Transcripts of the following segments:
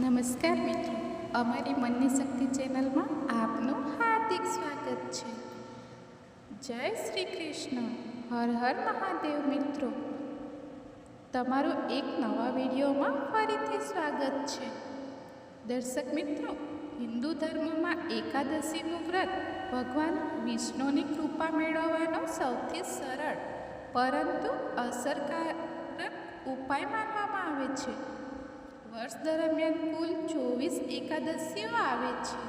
નમસ્કાર મિત્રો, અમારી મનની શક્તિ ચેનલમાં આપનું હાર્દિક સ્વાગત છે. જય શ્રી કૃષ્ણ. હર હર મહાદેવ મિત્રો. તમારું એક નવા વિડીયોમાં ફરીથી સ્વાગત છે. દર્શક મિત્રો, હિન્દુ ધર્મમાં એકાદશીનું વ્રત ભગવાન વિષ્ણુની કૃપા મેળવવાનો સૌથી સરળ, પરંતુ અસરકારક ઉપાય માનવામાં આવે છે. વર્ષ દરમિયાન કુલ ચોવીસ એકાદશીઓ આવે છે.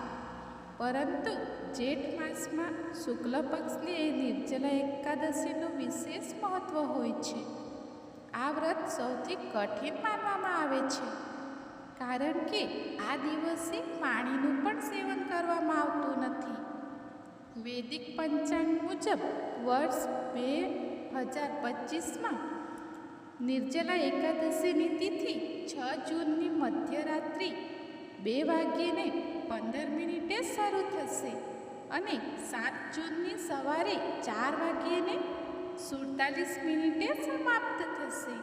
પરંતુ જેઠ માસમાં શુક્લ પક્ષની એ નિર્જલા એકાદશીનું વિશેષ મહત્ત્વ હોય છે. આ વ્રત સૌથી કઠિન માનવામાં આવે છે. કારણ કે આ દિવસે પાણીનું પણ સેવન કરવામાં આવતું નથી. વૈદિક પંચાંગ મુજબ વર્ષ બે હજાર પચીસમાં નિર્જલા એકાદશીની તિથિ છ જૂનની મધ્યરાત્રિ. બે વાગ્યેને પંદર મિનિટે શરૂ થશે અને સાત જૂનની સવારે ચાર વાગ્યેને સુડતાલીસ મિનિટે સમાપ્ત થશે.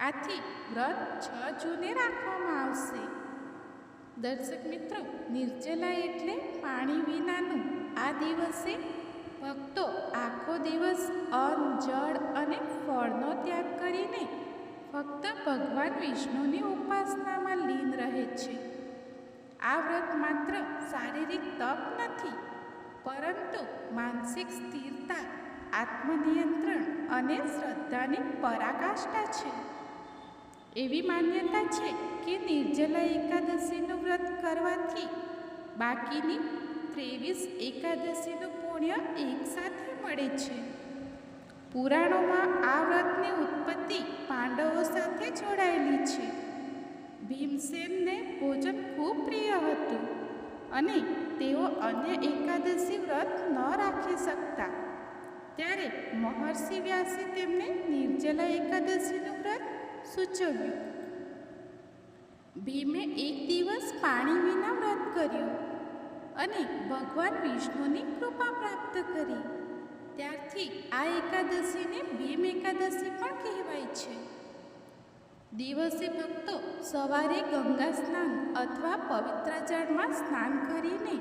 આથી વ્રત છ જૂને રાખવામાં આવશે. દર્શક મિત્રો, નિર્જલા એટલે પાણી વિનાનું આ દિવસે ભક્તો આખો દિવસ અન્ન, જળ અને ફળનો ત્યાગ ફક્ત ભગવાન વિષ્ણુની ઉપાસનામાં લીન રહે છે. આ વ્રત માત્ર શારીરિક તપ નથી, પરંતુ માનસિક સ્થિરતા, આત્મનિયંત્રણ અને શ્રદ્ધાની પરાકાષ્ઠા છે. એવી માન્યતા છે કે નિર્જલા એકાદશીનું વ્રત કરવાથી બાકીની ત્રેવીસ એકાદશીનું પુણ્ય એકસાથે મળે છે. પુરાણોમાં આ વ્રતની ઉત્પત્તિ પાંડવો સાથે જોડાયેલી છે. ભીમસેનને ભોજન ખૂબ પ્રિય હતું અને તેઓ અન્ય એકાદશી વ્રત ન રાખી શકતા. ત્યારે મહર્ષિ વ્યાસે તેમને નિર્જલા એકાદશીનું વ્રત સૂચવ્યું. ભીમે એક દિવસ પાણી વિના વ્રત કર્યું અને ભગવાન વિષ્ણુની કૃપા પ્રાપ્ત કરી. ત્યારથી આ એકાદશીને ભીમ એકાદશી પણ કહેવાય છે. દિવસે ભક્તો સવારે ગંગા સ્નાન અથવા પવિત્ર જળમાં સ્નાન કરીને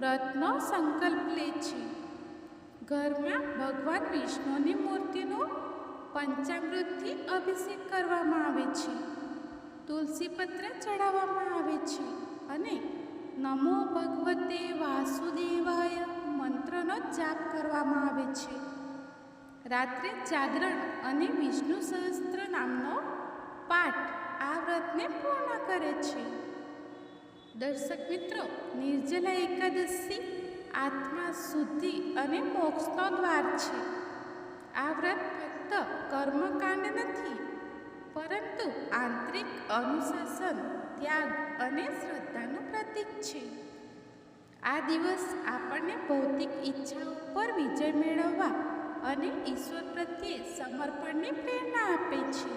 વ્રતનો સંકલ્પ લે છે. ઘરમાં ભગવાન વિષ્ણુની મૂર્તિનો પંચામૃતથી અભિષેક કરવામાં આવે છે. તુલસી પત્ર ચડાવવામાં આવે છે અને નમો ભગવતે વાસુદેવાય મંત્રનો જાપ કરવામાં આવે છે. રાત્રે જાગરણ અને વિષ્ણુ સહસ્ત્ર નામનો પાઠ આ વ્રતને પૂર્ણ કરે છે. દર્શક મિત્રો, નિર્જલા એકાદશી આત્મા શુદ્ધિ અને મોક્ષનો દ્વાર છે. આ વ્રત ફક્ત કર્મકાંડ નથી, પરંતુ આંતરિક અનુશાસન, ત્યાગ અને શ્રદ્ધાનું પ્રતીક છે. આ દિવસ આપણને ભૌતિક ઈચ્છાઓ પર વિજય મેળવવા અને ઈશ્વર પ્રત્યે સમર્પણની પ્રેરણા આપે છે.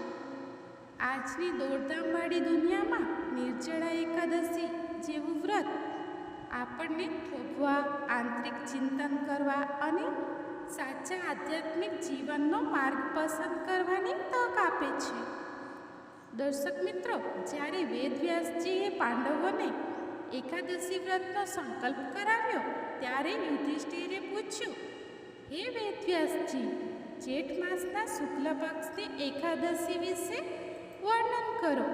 આજની દોડધામવાળી દુનિયામાં નિર્જળા એકાદશી જેવું વ્રત આપણને થોભવા, આંતરિક ચિંતન કરવા અને સાચા આધ્યાત્મિક જીવનનો માર્ગ પસંદ કરવાની તક આપે છે. દર્શક મિત્રો, જ્યારે વેદવ્યાસજીએ પાંડવોને એકાદશી વ્રતનો સંકલ્પ કરાવ્યો, ત્યારે યુધિષ્ઠિરે પૂછ્યું, હે વેદવ્યાસજી, જેઠ માસના શુક્લ પક્ષની એકાદશી વિશે વર્ણન કરો.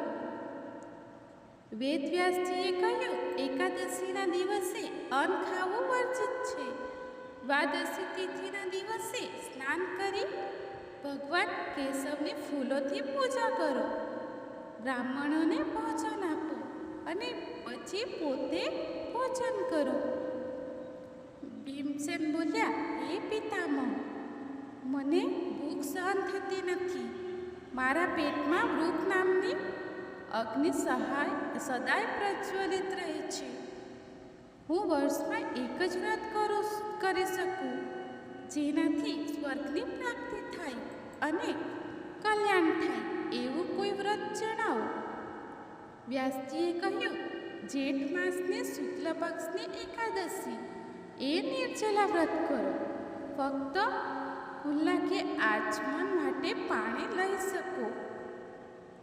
વેદવ્યાસજીએ કહ્યું, એકાદશીના દિવસે અન્ન ખાવું વર્જિત છે. દ્વાદશી તિથિના દિવસે સ્નાન કરી ભગવાન કેશવની ફૂલોથી પૂજા કરો. બ્રાહ્મણોને ભોજન આપો. અને પછી પોતે ભોજન કરો. ભીમસેન બોલ્યા એ પિતામહ, મને ભૂખ સહન થતી નથી. મારા પેટમાં વૃક નામની અગ્નિ સહાય, સદાય પ્રજ્વલિત રહે છે. હું વર્ષમાં એક જ વ્રત કરું, કરી શકું, જેનાથી સ્વર્ગની પ્રાપ્તિ થાય અને કલ્યાણ થાય. એવું કોઈ વ્રત જણાવો. વ્યાસજીએ કહ્યું જેઠ માસની શુક્લ પક્ષની એકાદશી. એ નિર્જલા વ્રત કરો. ફક્ત ખુલ્લા કે આચમન માટે પાણી લઈ શકો.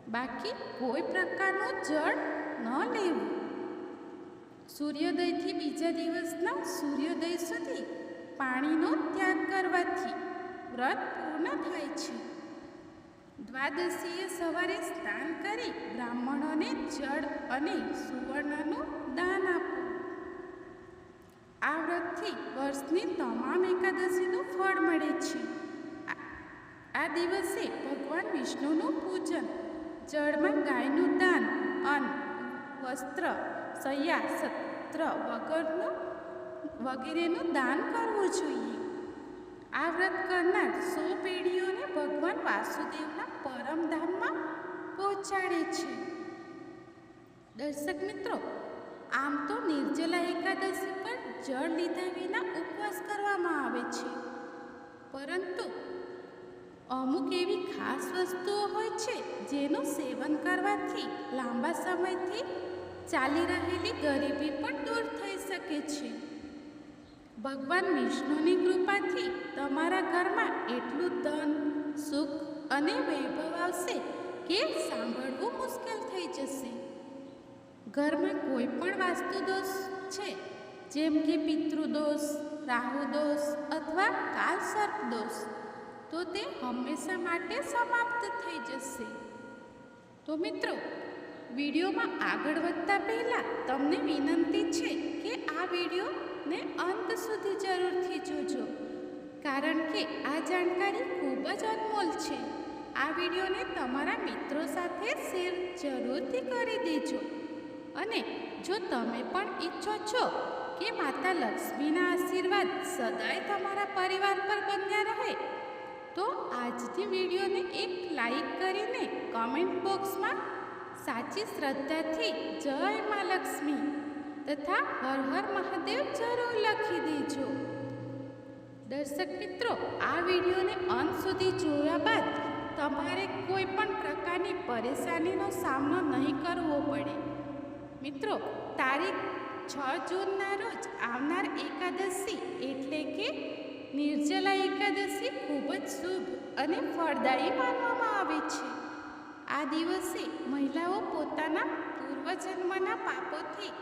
બાકી કોઈ પ્રકારનું જળ ન લેવું. સૂર્યોદયથી બીજા દિવસના સૂર્યોદય સુધી પાણીનો ત્યાગ કરવાથી વ્રત પૂર્ણ થાય છે. દ્વાદશીએ સવારે સ્નાન કરી બ્રાહ્મણોને જળ અને સુવર્ણનું દાન આપવું આ વ્રતથી વર્ષની તમામ એકાદશીનું ફળ મળે છે. આ- દિવસે ભગવાન વિષ્ણુનું પૂજન, જળમાં ગાયનું દાન, અન્ન, વસ્ત્ર, સયા, સત્ર વગરનું, વગેરેનું દાન કરવું જોઈએ. આ વ્રત કરનાર સો પેઢીઓને ભગવાન વાસુદેવના પરમધામમાં પહોંચાડે છે. દર્શક મિત્રો, આમ તો નિર્જલા એકાદશી પર જળ લીધા વિના ઉપવાસ કરવામાં આવે છે. પરંતુ અમુક એવી ખાસ વસ્તુઓ હોય છે જેનું સેવન કરવાથી લાંબા સમયથી ચાલી રહેલી ગરીબી પણ દૂર થઈ શકે છે. ભગવાન વિષ્ણુની કૃપાથી તમારા ઘરમાં એટલું ધન સુખ અને વૈભવ આવશે, કે સાંભળવું મુશ્કેલ થઈ જશે. ઘરમાં કોઈ પણ વાસ્તુ દોષ છે, જેમ કે પિતૃદોષ રાહુ દોષ અથવા કાલ સર્પ દોષ, તો તે હંમેશા માટે સમાપ્ત થઈ જશે. તો મિત્રો, વિડીયોમાં આગળ વધતા પહેલાં તમને વિનંતી છે કે આ વિડીયોને અંત સુધી જરૂરથી જોજો. કારણ કે આ જાણકારી ખૂબ જ અનમોલ છે. આ વિડીયોને તમારા મિત્રો સાથે શેર જરૂરથી કરી દેજો. અને જો તમે પણ ઈચ્છો છો કે માતા લક્ષ્મીના આશીર્વાદ સદાય તમારા પરિવાર પર બન્યા રહે, તો આજથી વિડીયોને એક લાઈક કરીને કમેન્ટ બોક્સમાં સાચી શ્રદ્ધાથી જય મા લક્ષ્મી તથા હર હર મહાદેવ જરૂર લખી દેજો. દર્શક મિત્રો, આ વિડીયોને અંત સુધી જોયા બાદ તમારે કોઈ પણ પ્રકારની પરેશાનીનો સામનો નહીં કરવો પડે. મિત્રો, તારીખ છ જૂનના રોજ આવનાર એકાદશી એટલે કે નિર્જલા એકાદશી ખૂબ જ શુભ અને ફળદાયી માનવામાં આવે છે. આ દિવસે મહિલાઓ પોતાના પૂર્વજન્મના પાપોથી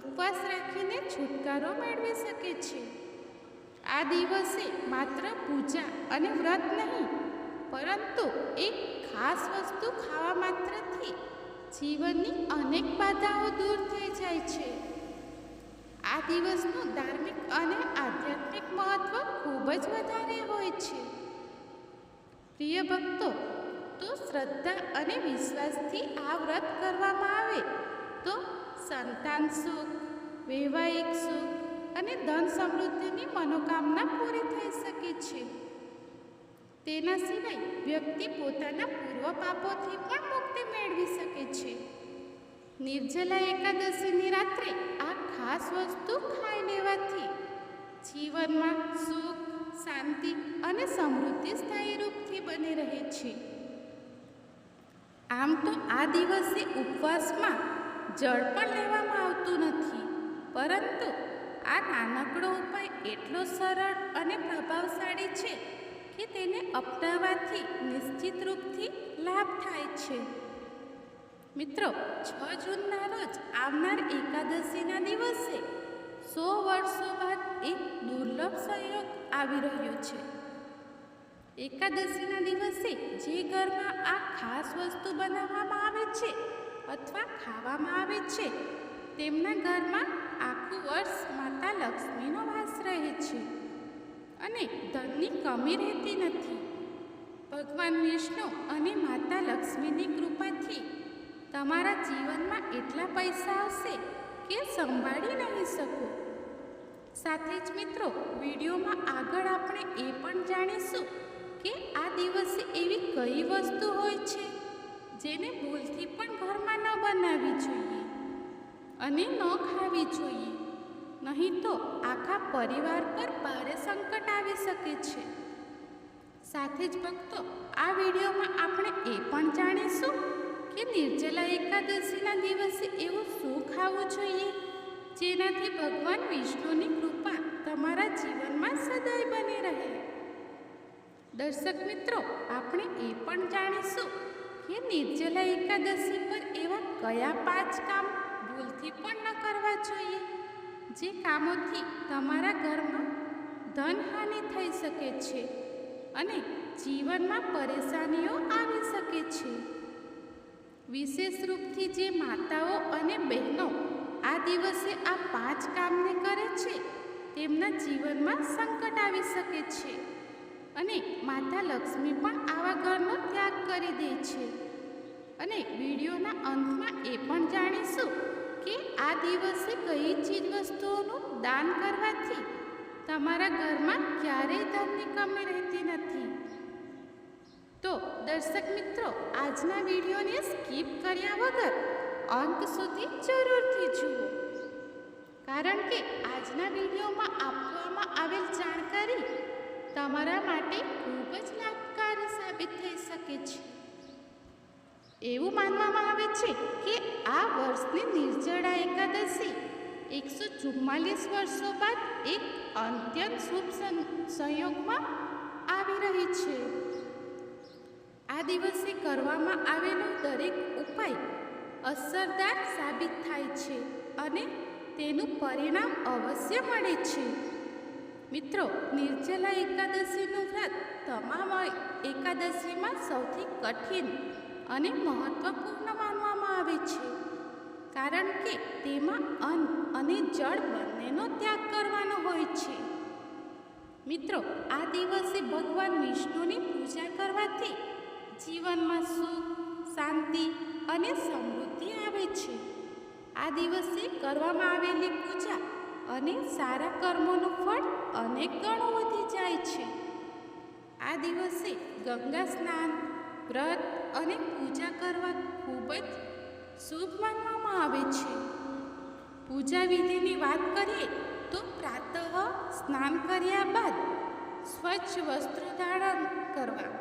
ઉપવાસ રાખીને છુટકારો મેળવી શકે છે. આ દિવસે માત્ર પૂજા અને વ્રત નહીં, પરંતુ એક ખાસ વસ્તુ ખાવા માત્રથી જીવનની અનેક બાધાઓ દૂર થઈ જાય છે. આ દિવસનું ધાર્મિક અને આધ્યાત્મિક મહત્વ ખૂબ જ વધારે હોય છે. પ્રિય ભક્તો, તો શ્રદ્ધા અને વિશ્વાસથી આ વ્રત કરવામાં આવે તો સંતાન સુખ, વૈવાહિક સુખ અને ધન સમૃદ્ધિની મનોકામના પૂરી થઈ શકે છે. તેના સિવાય વ્યક્તિ પોતાના પૂર્વ પાપોથી પણ મુક્તિ મેળવી શકે છે. નિર્જલા એકાદશીની રાત્રે આ ખાસ વસ્તુ ખાઈ લેવાથી જીવનમાં સુખ, શાંતિ અને સમૃદ્ધિ સ્થાયી રૂપથી બની રહે છે. આમ તો આ દિવસે ઉપવાસમાં જળ પણ લેવામાં આવતું નથી, પરંતુ આ નાનકડો ઉપાય એટલો સરળ અને પ્રભાવશાળી છે કે તેને અપનાવવાથી નિશ્ચિત રૂપથી લાભ થાય છે. મિત્રો, છ જૂનના રોજ આવનાર એકાદશીના દિવસે સો વર્ષો બાદ એક દુર્લભ સંયોગ આવી રહ્યો છે. એકાદશીના દિવસે જે ઘરમાં આ ખાસ વસ્તુ બનાવવામાં આવે છે અથવા ખાવામાં આવે છે, તેમના ઘરમાં આખું વર્ષ માતા લક્ષ્મીનો વાસ રહે છે અને ધનની કમી રહેતી નથી. ભગવાન વિષ્ણુ અને માતા લક્ષ્મીની કૃપાથી તમારા જીવનમાં એટલા પૈસા આવશે કે સંભાળી નહીં શકો. સાથે જ મિત્રો, વિડીયોમાં આગળ આપણે એ પણ જાણીશું કે આ દિવસે એવી કઈ વસ્તુ હોય છે જેને ભૂલથી પણ ઘરમાં ન બનાવવી જોઈએ. અને ન ખાવી જોઈએ. નહીં તો આખા પરિવાર પર ભારે સંકટ આવી શકે છે. સાથે જ ભક્તો, આ વિડીયોમાં આપણે એ પણ જાણીશું કે નિર્જલા એકાદશીના દિવસે એવું શું ખાવું જોઈએ, જેનાથી ભગવાન વિષ્ણુની કૃપા તમારા જીવનમાં સદાય બની રહે. દર્શક મિત્રો, આપણે એ પણ જાણીશું કે નિર્જલા એકાદશી પર એવા કયા પાંચ કામ ભૂલથી પણ ન કરવા જોઈએ. જે કામોથી તમારા ઘરમાં ધનહાનિ થઈ શકે છે અને જીવનમાં પરેશાનીઓ આવી શકે છે. વિશેષ રૂપથી જે માતાઓ અને બહેનો આ દિવસે આ પાંચ કામને કરે છે, તેમના જીવનમાં સંકટ આવી શકે છે અને માતા લક્ષ્મી પણ આવા ઘરનો ત્યાગ કરી દે છે. અને વિડીયોના અંતમાં એ પણ જાણીશું કે આ દિવસે કઈ ચીજ વસ્તુઓનું દાન કરવાથી તમારા ઘરમાં ક્યારેય ધનની કમી રહેતી નથી? તો દર્શક મિત્રો, આજના વિડીયોને સ્કીપ કર્યા વગર અંત સુધી જરૂરથી જુઓ. કારણ કે આજના વિડીયોમાં આપવામાં આવેલ જાણકારી તમારા માટે ખૂબ જ લાભકારી સાબિત થઈ શકે છે. એવું માનવામાં આવે છે કે આ વર્ષની નિર્જળા એકાદશી એકસો ચુમ્માલીસ વર્ષો બાદ એક અત્યંત શુભ સંયોગમાં આવી રહી છે. આ દિવસે કરવામાં આવેલો દરેક ઉપાય અસરદાર સાબિત થાય છે અને તેનું પરિણામ અવશ્ય મળે છે. મિત્રો, નિર્જલા એકાદશીનું વ્રત તમામ એકાદશીમાં સૌથી કઠિન અને મહત્વપૂર્ણ માનવામાં આવે છે. કારણ કે તેમાં અન્ન અને જળ બંનેનો ત્યાગ કરવાનો હોય છે. મિત્રો, આ દિવસે ભગવાન વિષ્ણુની પૂજા કરવાથી જીવનમાં સુખ, શાંતિ અને સમૃદ્ધિ આવે છે. આ દિવસે કરવામાં આવેલી પૂજા અને સારા કર્મોનું ફળ અનેક ગણો વધી જાય છે. આ દિવસે ગંગા સ્નાન, વ્રત અને પૂજા કરવા ખૂબ જ શુભ માનવામાં આવે છે. પૂજા વિધિની વાત કરીએ તો પ્રાતઃ સ્નાન કર્યા બાદ સ્વચ્છ વસ્ત્રો ધારણ કરવા.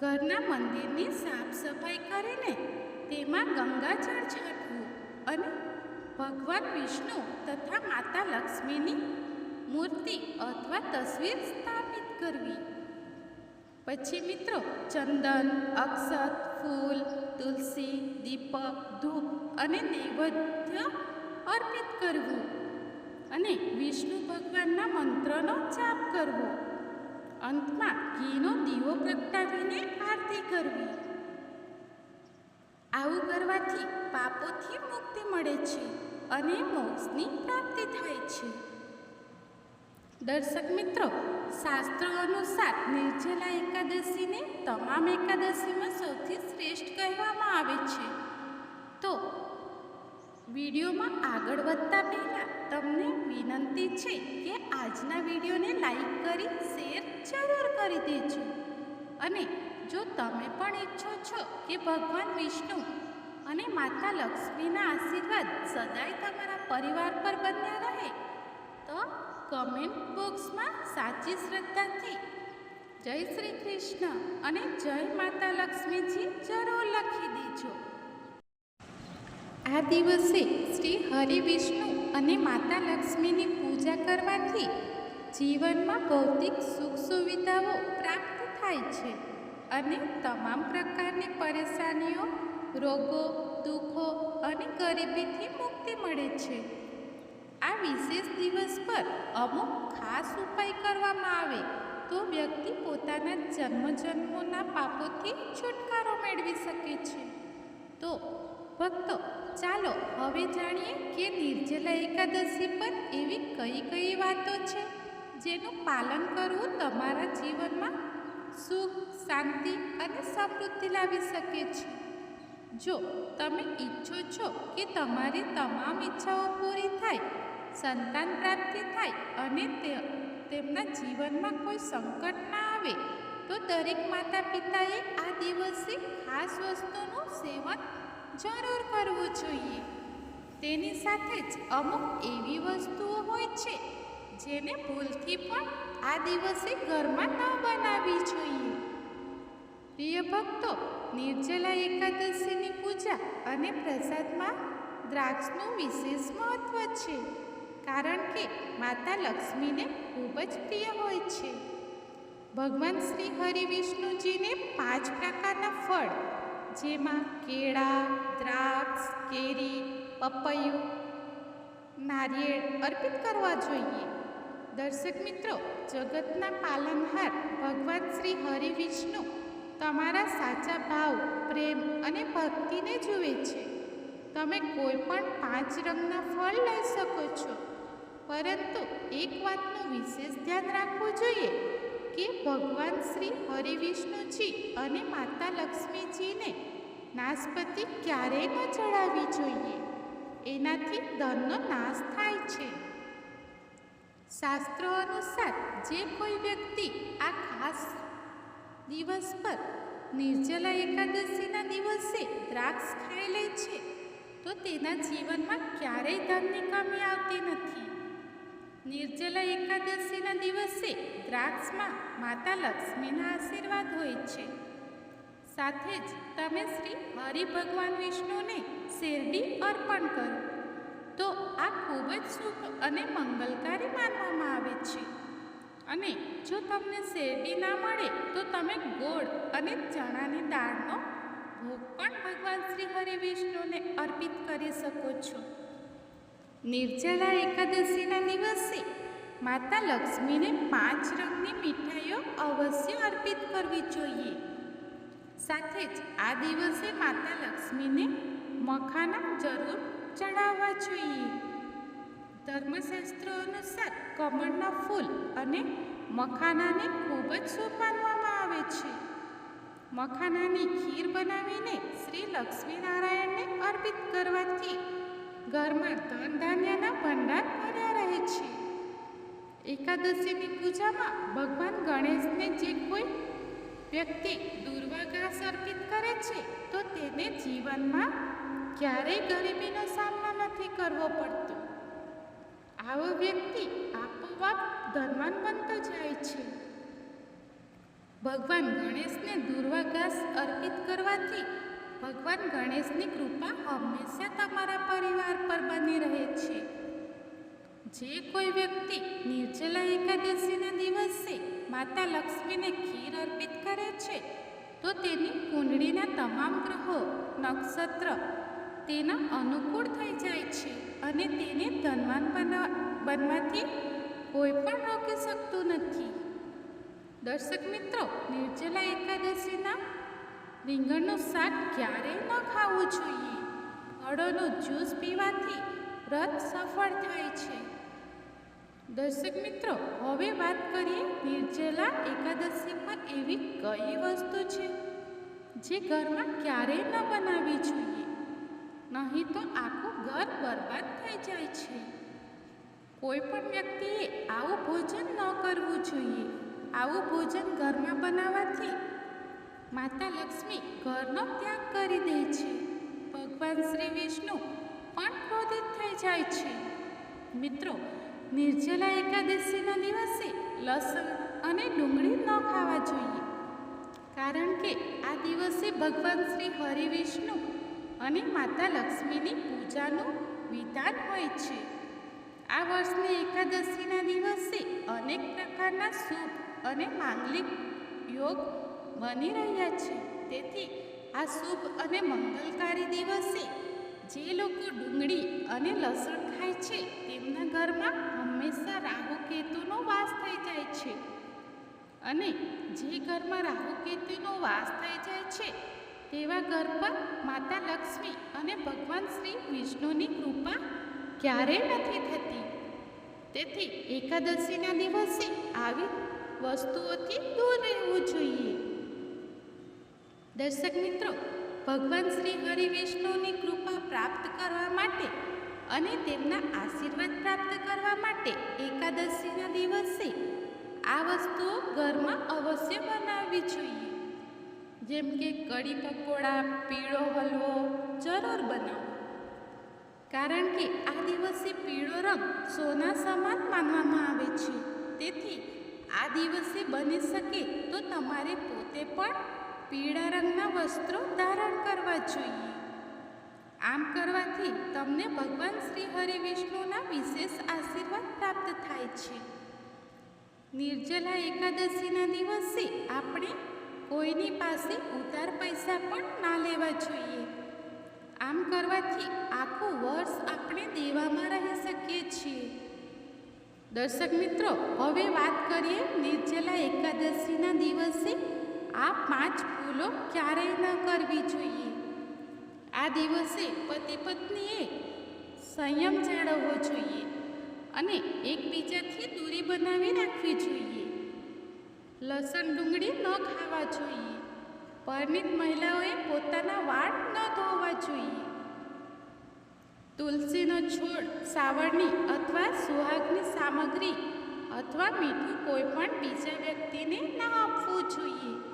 ઘરના મંદિરની સાફ સફાઈ કરીને તેમાં ગંગાજળ છાંટવું અને ભગવાન વિષ્ણુ તથા માતા લક્ષ્મીની મૂર્તિ અથવા તસવીર સ્થાપિત કરવી. પછી મિત્રો, ચંદન, અક્ષત, ફૂલ, તુલસી, દીપક, ધૂપ અને નૈવેદ્ય અર્પિત કરવું અને વિષ્ણુ ભગવાનના મંત્રનો જાપ કરવો. અંતમાં ઘીનો દીવો પ્રગટાવીને આરતી કરવી. આવું કરવાથી પાપોથી મુક્તિ મળે છે અને મોક્ષની પ્રાપ્તિ થાય છે. દર્શક મિત્રો, શાસ્ત્રો અનુસાર નિર્જલા એકાદશીને તમામ એકાદશીમાં સૌથી શ્રેષ્ઠ કહેવામાં આવે છે. તો, વિડીયોમાં આગળ વધતા પહેલાં તમને વિનંતી છે કે આજના વિડીયોને લાઈક કરી, શેર જરૂર કરી દેજો. અને જો તમે પણ ઈચ્છો છો કે ભગવાન વિષ્ણુ અને માતા લક્ષ્મીના આશીર્વાદ સદાય તમારા પરિવાર પર બન્યા રહે કમેન્ટ બોક્સમાં સાચી શ્રદ્ધાથી જય શ્રી કૃષ્ણ અને જય માતા લક્ષ્મીજી જરૂર લખી દેજો. આ દિવસે શ્રી હરિ વિષ્ણુ અને માતા લક્ષ્મીની પૂજા કરવાથી જીવનમાં ભૌતિક સુખ સુવિધાઓ પ્રાપ્ત થાય છે અને તમામ પ્રકારની પરેશાનીઓ, રોગો, દુઃખો અને ગરીબીથી મુક્તિ મળે છે. વિશેષ દિવસ પર અમુક ખાસ ઉપાય કરવામાં આવે તો વ્યક્તિ પોતાના જન્મજન્મોના પાપોથી છુટકારો મેળવી શકે છે. તો ભક્તો, ચાલો હવે જાણીએ કે નિર્જલા એકાદશી પર એવી કઈ કઈ વાતો છે, જેનું પાલન કરવું તમારા જીવનમાં સુખ, શાંતિ અને સમૃદ્ધિ લાવી શકે છે. જો તમે ઈચ્છો છો કે તમારી તમામ ઈચ્છાઓ પૂરી થાય સંતાન પ્રાપ્તિ થાય અને તે, તેમના જીવનમાં કોઈ સંકટ ના આવે, તો દરેક માતા પિતાએ આ દિવસે ખાસ વસ્તુનું સેવન જરૂર કરવું જોઈએ. તેની સાથે જ અમુક એવી વસ્તુઓ હોય છે, જેને ભૂલથી પણ આ દિવસે ઘરમાં ન બનાવવી જોઈએ. પ્રિય ભક્તો, નિર્જલા એકાદશીની પૂજા અને પ્રસાદમાં દ્રાક્ષનું વિશેષ મહત્વ છે. કારણ કે માતા લક્ષ્મીને ખૂબ જ પ્રિય હોય છે. ભગવાન શ્રી હરિ વિષ્ણુજીને પાંચ પ્રકારના ફળ, જેમાં કેળા, દ્રાક્ષ, કેરી, પપૈયું, નારિયેળ અર્પિત કરવા જોઈએ. દર્શક મિત્રો, જગતના પાલનહાર ભગવાન શ્રી હરિ વિષ્ણુ તમારા સાચા ભાવ, પ્રેમ અને ભક્તિને જુએ છે. તમે કોઈ પણ પાંચ રંગના ફળ લઈ શકો છો. પરંતુ એક વાતનું વિશેષ ધ્યાન રાખવું જોઈએ કે ભગવાન શ્રી હરિવિષ્ણુજી અને માતા લક્ષ્મીજીને નાશપતિ ક્યારેય ન ચડાવવી જોઈએ. એનાથી ધનનો નાશ થાય છે. શાસ્ત્રો અનુસાર જે કોઈ વ્યક્તિ આ ખાસ દિવસ પર નિર્જલા એકાદશીના દિવસે દ્રાક્ષ ખાઈ લે છે, તો તેના જીવનમાં ક્યારેય ધનની કમી આવતી નથી. નિર્જલા એકાદશીના દિવસે દ્રાક્ષમાં માતા લક્ષ્મીના આશીર્વાદ હોય છે. સાથે જ તમે શ્રી હરિ ભગવાન વિષ્ણુને શેરડી અર્પણ કરો. તો આ ખૂબ જ શુભ અને મંગલકારી માનવામાં આવે છે. અને જો તમને શેરડી ના મળે, તો તમે ગોળ અને ચણાની દાળનો ભોગ પણ ભગવાન શ્રી હરિ વિષ્ણુને અર્પિત કરી શકો છો. નિર્જલા એકાદશીના દિવસે માતા લક્ષ્મીને પાંચ રંગની મીઠાઈઓ અવશ્ય અર્પિત કરવી જોઈએ. સાથે જ આ દિવસે માતા લક્ષ્મીને મખાના જરૂર ચડાવવા જોઈએ. ધર્મશાસ્ત્રો અનુસાર કમળના ફૂલ અને મખાનાને ખૂબ જ શુભ માનવામાં આવે છે. મખાનાની ખીર બનાવીને શ્રી લક્ષ્મીનારાયણને અર્પિત કરવાથી ઘરમાં ધન ધાન્યના ભંડાર ભર્યા રહે છે. એકાદશીની પૂજામાં ભગવાન ગણેશને જે કોઈ વ્યક્તિ દુર્વા ઘાસ અર્પિત કરે છે, તો તેને જીવનમાં ક્યારેય ગરીબીનો સામનો નથી કરવો પડતો. આવો વ્યક્તિ આપોઆપ ધનવાન બનતો જાય છે. ભગવાન ગણેશને દુર્વા ઘાસ અર્પિત કરવાથી ભગવાન ગણેશની કૃપા હંમેશા તમારા પરિવાર પર બની રહે છે. જે કોઈ વ્યક્તિ નિર્જલા એકાદશીના દિવસે માતા લક્ષ્મીને ખીર અર્પિત કરે છે, તો તેની કુંડળીના તમામ ગ્રહો, નક્ષત્ર તેના અનુકૂળ થઈ જાય છે અને તેને ધનવાન બનવા બનવાથી કોઈ પણ રોકી શકતું નથી. દર્શક મિત્રો, નિર્જલા એકાદશીના રીંગણનું શાક ક્યારેય ન ખાવું જોઈએ. અડોનું જ્યુસ પીવાથી વ્રત સફળ થાય છે. દર્શક મિત્રો, હવે વાત કરીએ નિર્જલા એકાદશીમાં એવી કઈ વસ્તુ છે જે ઘરમાં ક્યારેય ન બનાવવી જોઈએ? નહીં તો આખું ઘર બરબાદ થઈ જાય છે. કોઈ પણ વ્યક્તિએ આવું ભોજન ન કરવું જોઈએ. આવું ભોજન ઘરમાં બનાવવાથી માતા લક્ષ્મી ઘરનો ત્યાગ કરી દે છે. ભગવાન શ્રી વિષ્ણુ પણ ક્રોધિત થઈ જાય છે. મિત્રો, નિર્જલા એકાદશીના દિવસે લસણ અને ડુંગળી ન ખાવા જોઈએ. કારણ કે આ દિવસે ભગવાન શ્રી હરિ વિષ્ણુ અને માતા લક્ષ્મીની પૂજાનું વિધાન હોય છે. આ વર્ષની એકાદશીના દિવસે અનેક પ્રકારના શુભ અને માંગલિક યોગ બની રહ્યા છે. તેથી આ શુભ અને મંગલકારી દિવસે જે લોકો ડુંગળી અને લસણ ખાય છે, તેમના ઘરમાં હંમેશા રાહુ કેતુનો વાસ થઈ જાય છે. અને જે ઘરમાં રાહુ કેતુનો વાસ થઈ જાય છે, તેવા ઘર પર માતા લક્ષ્મી અને ભગવાન શ્રી વિષ્ણુની કૃપા ક્યારેય નથી થતી. તેથી એકાદશીના દિવસે આવી વસ્તુઓથી દૂર રહેવું જોઈએ. દર્શક મિત્રો, ભગવાન શ્રી હરિ વિષ્ણુની કૃપા પ્રાપ્ત કરવા માટે અને તેમના આશીર્વાદ પ્રાપ્ત કરવા માટે એકાદશીના દિવસે આ વસ્તુઓ ઘરમાં અવશ્ય બનાવવી જોઈએ. જેમ કે કઢી પકોડા, પીળો હલવો જરૂર બનાવો. કારણ કે આ દિવસે પીળો રંગ સોના સમાન માનવામાં આવે છે. તેથી આ દિવસે બની શકે તો તમારે પોતે પણ પીળા રંગના વસ્ત્રો ધારણ કરવા જોઈએ. આમ કરવાથી તમને ભગવાન શ્રી હરિ વિષ્ણુના વિશેષ આશીર્વાદ પ્રાપ્ત થાય છે. નિર્જલા એકાદશીના દિવસે આપણે કોઈની પાસે ઉધાર પૈસા પણ ના લેવા જોઈએ. આમ કરવાથી આખું વર્ષ આપણે દેવામાં રહી શકીએ છીએ. દર્શક મિત્રો, હવે વાત કરીએ નિર્જલા એકાદશીના દિવસે આ પાંચ ભૂલો ક્યારેય ન કરવી જોઈએ. આ દિવસે પતિ પત્નીએ સંયમ જાળવવો જોઈએ અને એકબીજાથી દૂરી બનાવી રાખવી જોઈએ. લસણ ડુંગળી ન ખાવા જોઈએ. પરણિત મહિલાઓએ પોતાના વાળ ન ધોવા જોઈએ. તુલસીનો છોડ, સાવરણી અથવા સુહાગની સામગ્રી અથવા મીઠું કોઈ પણ બીજા વ્યક્તિને ન આપવું જોઈએ.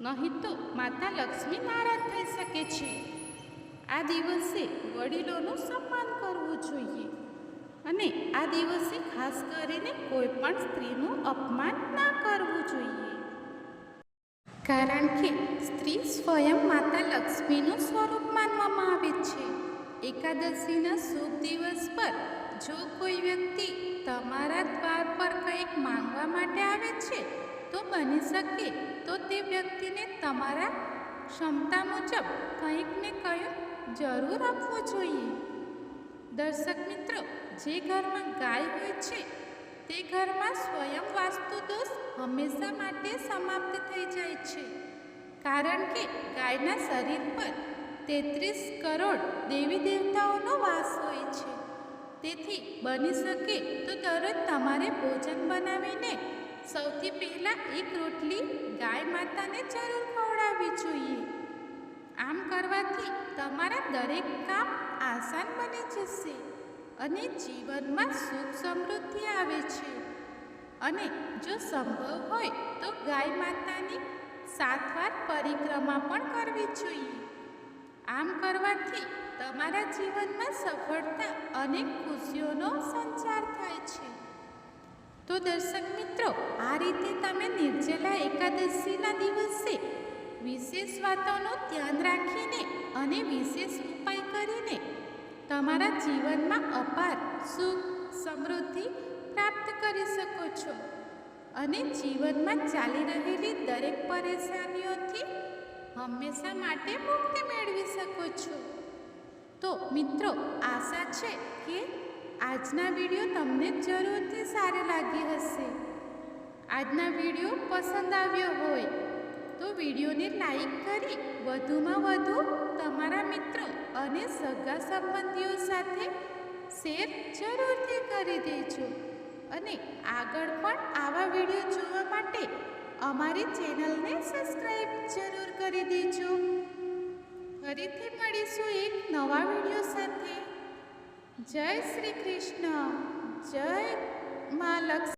નહીં તો માતા લક્ષ્મી નારાજ થઈ શકે છે. આ દિવસે વડીલોનું સન્માન કરવું જોઈએ અને આ દિવસે ખાસ કરીને કોઈ પણ સ્ત્રીનું અપમાન ના કરવું જોઈએ. કારણ કે સ્ત્રી સ્વયં માતા લક્ષ્મીનું સ્વરૂપ માનવામાં આવે છે. એકાદશીના શુભ દિવસ પર જો કોઈ વ્યક્તિ તમારા દ્વાર પર કંઈક માંગવા માટે આવે છે તો બની શકે. તો તે વ્યક્તિને તમારા ક્ષમતા મુજબ કંઈક ને કંઈક જરૂર આપવું જોઈએ. દર્શક મિત્રો, જે ઘરમાં ગાય હોય છે, તે ઘરમાં સ્વયં વાસ્તુ દોષ હંમેશા માટે સમાપ્ત થઈ જાય છે. કારણ કે ગાયના શરીર પર તેત્રીસ કરોડ દેવી દેવતાઓનો વાસ હોય છે. તેથી બની શકે તો દરરોજ તમારે ભોજન બનાવીને સૌથી પહેલાં એક રોટલી ગાય માતાને જરૂર ખવડાવવી જોઈએ. આમ કરવાથી તમારા દરેક કામ આસાન બની જશે અને જીવનમાં સુખ સમૃદ્ધિ આવે છે. અને જો સંભવ હોય તો ગાય માતાની સાત વાર પરિક્રમા પણ કરવી જોઈએ. આમ કરવાથી તમારા જીવનમાં સફળતા અને ખુશીઓનો સંચાર થાય છે. તો દર્શક મિત્રો, આ રીતે તમે નિર્જલા એકાદશીના દિવસે વિશેષ વાતોનું ધ્યાન રાખીને અને વિશેષ ઉપાય કરીને તમારા જીવનમાં અપાર સુખ, સમૃદ્ધિ પ્રાપ્ત કરી શકો છો. અને જીવનમાં ચાલી રહેલી દરેક પરેશાનીઓથી હંમેશા માટે મુક્તિ મેળવી શકો છો. તો મિત્રો, આશા છે કે આજના વીડિયો તમને જરૂરથી સારી લાગી હશે. આજના વીડિયો પસંદ આવ્યો હોય તો વિડીયોને લાઈક કરી વધુમાં વધુ તમારા મિત્રો અને સગા સંબંધીઓ સાથે શેર જરૂરથી કરી દેજો. અને આગળ પણ આવા વીડિયો જોવા માટે અમારી ચેનલને સબસ્ક્રાઈબ જરૂર કરી દેજો. ફરીથી મળીશું એક નવા વીડિયો સાથે. જય શ્રી કૃષ્ણ. જય મા લક્ષ્મી.